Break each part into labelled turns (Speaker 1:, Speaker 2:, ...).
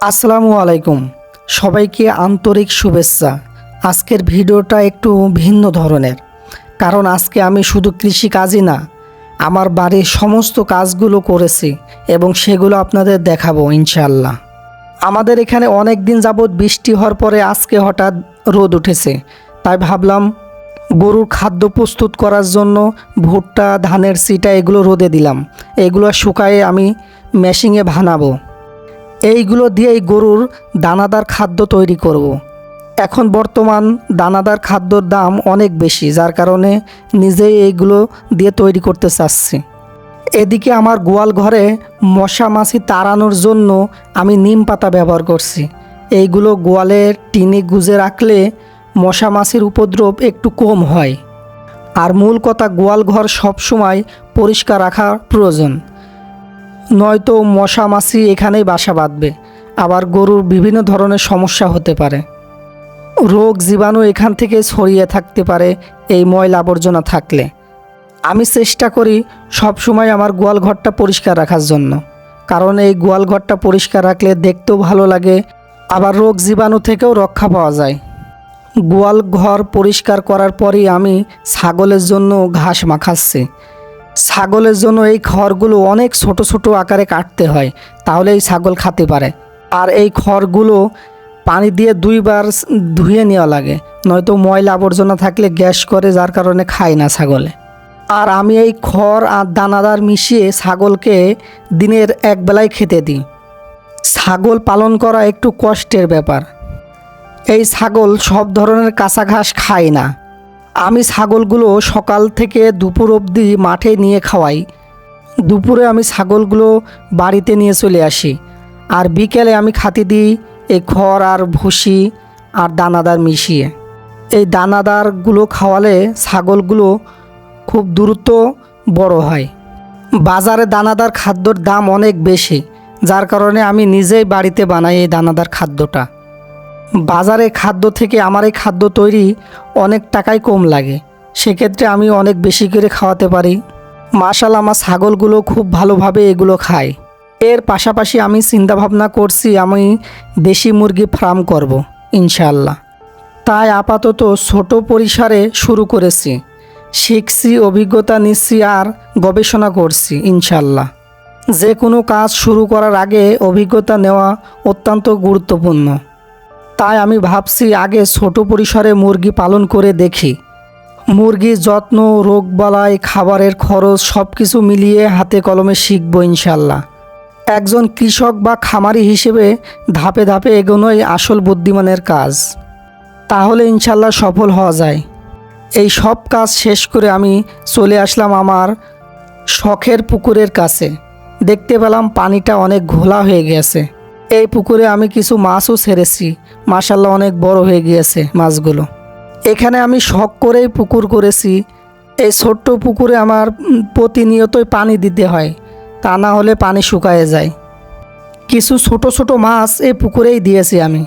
Speaker 1: আসসালামু আলাইকুম। সবাইকে আন্তরিক শুভেচ্ছা। আজকের ভিডিওটা একটু ভিন্ন ধরনের। কারণ আজকে আমি শুধু কৃষি কাজই না, আমার বাড়ির সমস্ত কাজগুলো করেছি এবং সেগুলো আপনাদের দেখাবো ইনশাল্লাহ আমাদের এখানে অনেক দিন যাবৎ বৃষ্টি হওয়ার পরে আজকে হঠাৎ রোদ উঠেছে। তাই ভাবলাম গরুর খাদ্য প্রস্তুত করার জন্য ভুট্টা, ধানের সিটা এগুলো রোদে দিলাম। এগুলো শুকায়ে আমি মেশিংয়ে ভানাবো। এইগুলো দিয়েই গরুর দানাদার খাদ্য তৈরি করব। এখন বর্তমান দানাদার খাদ্যর দাম অনেক বেশি, যার কারণে নিজেই এইগুলো দিয়ে তৈরি করতে চাচ্ছি। এদিকে আমার গোয়াল ঘরে মশা মাছি তাড়ানোর জন্য আমি নিম পাতা ব্যবহার করছি। এইগুলো গোয়ালে টিনে গুজে রাখলে মশা মাছির উপদ্রব একটু কম হয়। আর মূল কথা, গোয়াল ঘর সবসময় পরিষ্কার রাখা প্রয়োজন। নয়তো মশা মাছি এখানেই বাসা বাঁধবে। আবার গরুর বিভিন্ন ধরনের সমস্যা হতে পারে। রোগ জীবাণু এখান থেকে ছড়িয়ে থাকতে পারে এই ময়লা আবর্জনা থাকলে। আমি চেষ্টা করি সব সময় আমার গোয়াল ঘরটা পরিষ্কার রাখার জন্য। কারণ এই গোয়াল ঘরটা পরিষ্কার রাখলে দেখতেও ভালো লাগে, আবার রোগ জীবাণু থেকেও রক্ষা পাওয়া যায়। গোয়াল ঘর পরিষ্কার করার পরই আমি ছাগলের জন্য ঘাস মাখাচ্ছি। ছাগলের জন্য এই খড়গুলো অনেক ছোট ছোট আকারে কাটতে হয়, তাহলে এই ছাগল খেতে পারে। আর এই খড়গুলো পানি দিয়ে দুইবার ধুয়ে নেওয়া লাগে, নয়তো ময়লা আবর্জনা থাকলে গ্যাস করে, যার কারণে খায় না ছাগলে। আর আমি এই খড় আর দানাদার মিশিয়ে ছাগলকে দিনের এক বেলায় খেতে দিই। ছাগল পালন করা একটু কষ্টের ব্যাপার। এই ছাগল সব ধরনের কাঁচা ঘাস খায় না। আমি ছাগলগুলো সকাল থেকে দুপুর অবধি মাঠে নিয়ে খাওয়াই। দুপুরে আমি ছাগলগুলো বাড়িতে নিয়ে চলে আসি। আর বিকেলে আমি খাতি দিই এই খড় আর ভুসি আর দানাদার মিশিয়ে। এই দানাদারগুলো খাওয়ালে ছাগলগুলো খুব দ্রুত বড় হয়। বাজারে দানাদার খাদ্যর দাম অনেক বেশি, যার কারণে আমি নিজেই বাড়িতে বানাই এই দানাদার খাদ্যটা। বাজারে খাদ্য থেকে আমার এই খাদ্য তৈরি অনেক টাকাই কম লাগে। সেক্ষেত্রে আমি অনেক বেশি করে খাওয়াতে পারি। মাশাল আমার ছাগলগুলো খুব ভালোভাবে এগুলো খায়। এর পাশাপাশি আমি চিন্তাভাবনা করছি আমি দেশি মুরগি ফার্ম করব ইনশাল্লাহ তাই আপাতত ছোট পরিসরে শুরু করেছি। শিখছি, অভিজ্ঞতা নিচ্ছি আর গবেষণা করছি ইনশাল্লাহ যে কোনো কাজ শুরু করার আগে অভিজ্ঞতা নেওয়া অত্যন্ত গুরুত্বপূর্ণ। তাই আমি ভাবছি আগে ছোট পরিসরে মুরগি পালন করে দেখি। মুরগির যত্ন রোগবালাই খাবারের খরচ সব কিছু মিলিয়ে হাতে কলমে শিখব ইনশাল্লাহ একজন কৃষক বা খামারি হিসেবে ধাপে ধাপে এগোনোই আসল বুদ্ধিমানের কাজ। তাহলে ইনশাল্লাহ সফল হওয়া যায়। এই সব কাজ শেষ করে আমি চলে আসলাম আমার শখের পুকুরের কাছে। দেখতে পেলাম পানিটা অনেক ঘোলা হয়ে গেছে। এই পুকুরে আমি কিছু মাছও ছেড়েছি। মাসাল্লাহ অনেক বড় হয়ে গিয়েছে মাছগুলো। এখানে আমি শখ করেই পুকুর করেছি। এই ছোট্ট পুকুরে আমার প্রতিনিয়তই পানি দিতে হয়। তা না হলে পানি শুকায়ে যায়। কিছু ছোট ছোট মাছ এই পুকুরেই দিয়েছি আমি।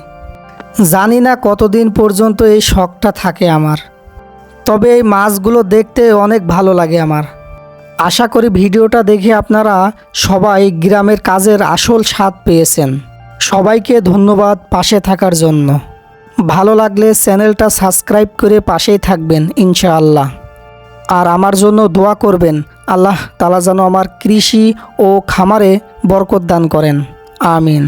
Speaker 1: জানি না কতদিন পর্যন্ত এই শখটা থাকে আমার। তবে এই মাছগুলো দেখতে অনেক ভালো লাগে আমার। আশা করি ভিডিওটা দেখে আপনারা সবাই গ্রামের কাজের আসল স্বাদ পেয়েছেন। সবাইকে ধন্যবাদ পাশে থাকার জন্য। ভালো লাগলে চ্যানেলটা সাবস্ক্রাইব করে পাশেই থাকবেন, ইনশাআল্লাহ। আর আমার জন্য দোয়া করবেন, আল্লাহ তালা যেন আমার কৃষি ও খামারে বরকত দান করেন। আমিন।